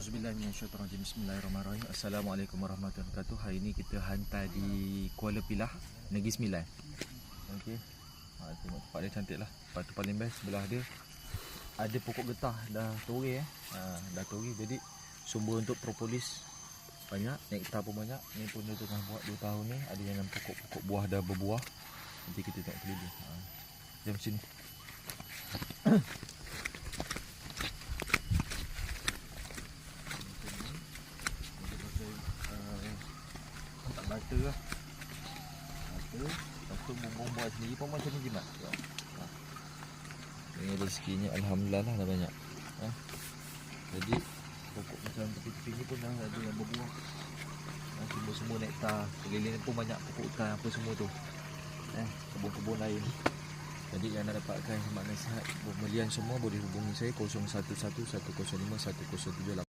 Auzubillahiminasyaitanirrajim. Bismillahirrahmanirrahim. Assalamualaikum warahmatullahi wabarakatuh. Hari ini kita hantar di Kuala Pilah, Negeri Sembilan. Okey. Ha, tengok tempat dia cantik lah. Tempat tu paling best sebelah dia. Ada pokok getah dah tori eh. Ha, dah tori jadi sumber untuk propolis banyak, nektar pun banyak. Ni pun dia tengah buat 2 tahun ni. Ada yang pokok-pokok buah dah berbuah. Nanti kita tengok keliling. Ha. Jom sini. Bata lah bata lepas tu bumbung buat sendiri pun macam ni jimat. Ha. rezekinya. Alhamdulillah lah dah banyak. Ha. jadi pokok macam tepi-tepi ni pun dah ada yang berbuah ha, semua-semua nektar. Keliling pun banyak pokok hutan apa semua tu. Eh, kebun-kebun lain. Jadi yang nak dapatkan semak nasihat pembelian semua boleh hubungi saya 0111051078